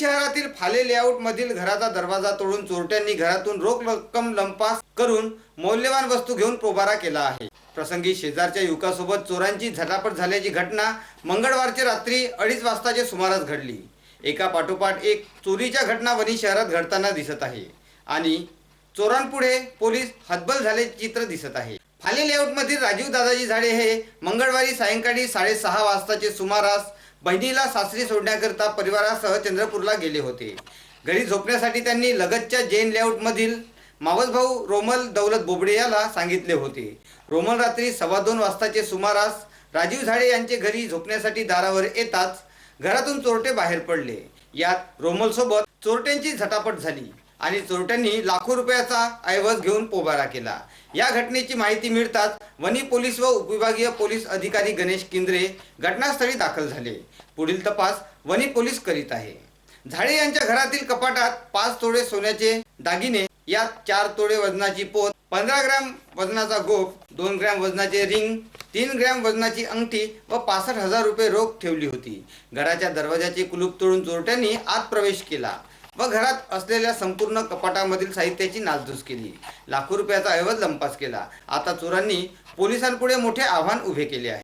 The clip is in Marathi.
शहरातील फाले लेआउट मधील घराचा दरवाजा तोडून चोरट्यांनी घरातून रोख रक्कम लंपास करून मौल्यवान वस्तू घेऊन पोबारा केला आहे. प्रसंगी शेजारच्या युवकासोबत चोरांची झटापट झाल्याची घटना मंगळवारची रात्री अडीच वाजताच्या सुमारास घडली. एका पाठोपाठ एक चोरीच्या घटना वनी शहरात घडताना दिसत आहे आणि चोरांपुढे पोलीस हतबल झाले चित्र दिसत आहे. फाले लेआउट मधील राजीव दादाजी झाडे हे मंगळवारी सायंकाळी साडेसहा वाजताचे सुमारास बहिणीला सासरी सोडण्याकरता परिवारासह चंद्रपूरला गेले होते. घरी झोपण्यासाठी त्यांनी लगतच्या जैन लेआउटमधील मावसभाऊ रोमल दौलत बोबडे याला सांगितले होते. रोमल रात्री सव्वा दोन वाजताचे सुमारास राजीव झाडे यांचे घरी झोपण्यासाठी दारावर येताच घरातून चोरटे बाहेर पडले. यात रोमलसोबत चोरट्यांची झटापट झाली. आणि चोरट्यांनी लाखो रुपयाचा ऐवज घेऊन पोबारा केला. या घटनेची माहिती मिळताच वनी पोलीस व उपविभागीय पोलीस अधिकारी गणेश किंद्रे घटनास्थळी दाखल झाले. पुढील तपास वनी पोलीस करीत आहे. झाडे यांच्या घरातील कपाटात पाच तोडे सोन्याचे दागिने यात चार तोडे वजनाची पोत पंधरा ग्रॅम वजनाचा गोप दोन ग्रॅम वजनाचे रिंग तीन ग्रॅम वजनाची अंगठी व पासष्ट हजार रुपये रोख ठेवली होती. घराच्या दरवाजाचे कुलूप तोडून चोरट्यांनी आत प्रवेश केला. व घरात असलेल्या संपूर्ण कपाटामधील साहित्याची नासधूस केली. लाखो रुपयाचा ऐवज लंपास केला. आता चोरांनी पोलिसांपुढे मोठे आव्हान उभे केले आहे.